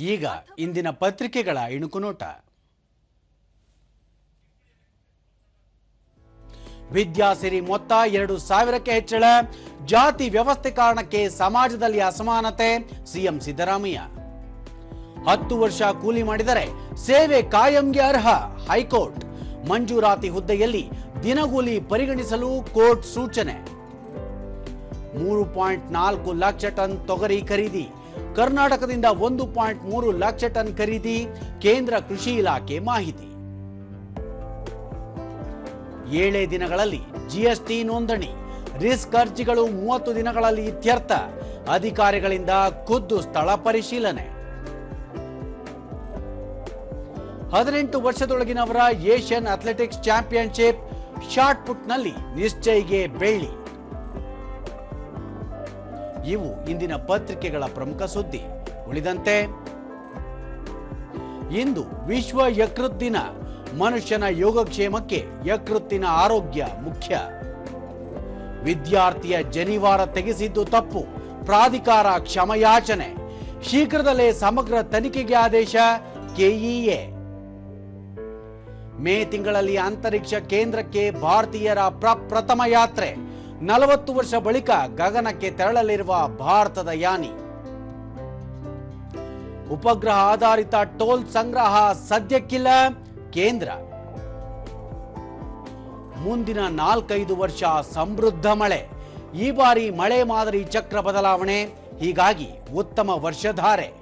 ಈಗ ಇಂದಿನ ಪತ್ರಿಕೆಗಳ ಇಣುಕುನೋಟ. ವಿದ್ಯಾಸಿರಿ ಮೊತ್ತ ಎರಡು ಸಾವಿರಕ್ಕೆ ಹೆಚ್ಚಳ, ಜಾತಿ ವ್ಯವಸ್ಥೆ ಕಾರಣಕ್ಕೆ ಸಮಾಜದಲ್ಲಿ ಅಸಮಾನತೆ, ಸಿಎಂ ಸಿದ್ದರಾಮಯ್ಯ. ಹತ್ತು ವರ್ಷ ಕೂಲಿ ಮಾಡಿದರೆ ಸೇವೆ ಕಾಯಂಗೆ ಅರ್ಹ, ಹೈಕೋರ್ಟ್. ಮಂಜೂರಾತಿ ಹುದ್ದೆಯಲ್ಲಿ ದಿನಗೂಲಿ ಪರಿಗಣಿಸಲು ಕೋರ್ಟ್ ಸೂಚನೆ. ಮೂರು ಪಾಯಿಂಟ್ ನಾಲ್ಕು ಲಕ್ಷ ಟನ್ ತೊಗರಿ ಖರೀದಿ. ಕರ್ನಾಟಕದಿಂದ ಒಂದು ಪಾಯಿಂಟ್ ಮೂರು ಲಕ್ಷ ಟನ್ ಖರೀದಿ, ಕೇಂದ್ರ ಕೃಷಿ ಇಲಾಖೆ ಮಾಹಿತಿ. ಏಳೇ ದಿನಗಳಲ್ಲಿ ಜಿಎಸ್ಟಿ ನೋಂದಣಿ, ರಿಸ್ಕ್ ಅರ್ಜಿಗಳು ಮೂವತ್ತು ದಿನಗಳಲ್ಲಿ ಇತ್ಯರ್ಥ, ಅಧಿಕಾರಿಗಳಿಂದ ಖುದ್ದು ಸ್ಥಳ ಪರಿಶೀಲನೆ. ಹದಿನೆಂಟು ವರ್ಷದೊಳಗಿನವರ ಏಷ್ಯನ್ ಅಥ್ಲೆಟಿಕ್ಸ್ ಚಾಂಪಿಯನ್ಶಿಪ್ ಶಾರ್ಟ್ ಪುಟ್ನಲ್ಲಿ ನಿಶ್ಚಯಿಗೆ ಬೆಳ್ಳಿ ಇವು ಇಂದಿನ ಪತ್ರಿಕೆಗಳ ಪ್ರಮುಖ ಸುದ್ದಿ. ಉಳಿದಂತೆ, ಇಂದು ವಿಶ್ವ ಯಕೃತ್ ದಿನ. ಮನುಷ್ಯನ ಯೋಗಕ್ಷೇಮಕ್ಕೆ ಯಕೃತ್ತಿನ ಆರೋಗ್ಯ ಮುಖ್ಯ. ವಿದ್ಯಾರ್ಥಿಯ ಜನಿವಾರ ತೆಗೆಸಿದ್ದು ತಪ್ಪು. ಪ್ರಾಧಿಕಾರ ಕ್ಷಮಯಾಚನೆ. ಶೀಘ್ರದಲ್ಲೇ ಸಮಗ್ರ ತನಿಖೆಗೆ ಆದೇಶ, ಕೆಇಎ. ಮೇ ತಿಂಗಳಲ್ಲಿ ಅಂತರಿಕ್ಷ ಕೇಂದ್ರಕ್ಕೆ ಭಾರತೀಯರ ಪ್ರಪ್ರಥಮ ಯಾತ್ರೆ. ನಲವತ್ತು ವರ್ಷ ಬಳಿಕ ಗಗನಕ್ಕೆ ತೆರಳಲಿರುವ ಭಾರತದ ಯಾನಿ. ಉಪಗ್ರಹ ಆಧಾರಿತ ಟೋಲ್ ಸಂಗ್ರಹ ಸದ್ಯಕ್ಕಿಲ್ಲ, ಕೇಂದ್ರ. ಮುಂದಿನ ನಾಲ್ಕೈದು ವರ್ಷ ಸಮೃದ್ಧ ಮಳೆ. ಈ ಬಾರಿ ಮಳೆ ಮಾದರಿ ಚಕ್ರ ಬದಲಾವಣೆ, ಹೀಗಾಗಿ ಉತ್ತಮ ವರ್ಷಧಾರೆ.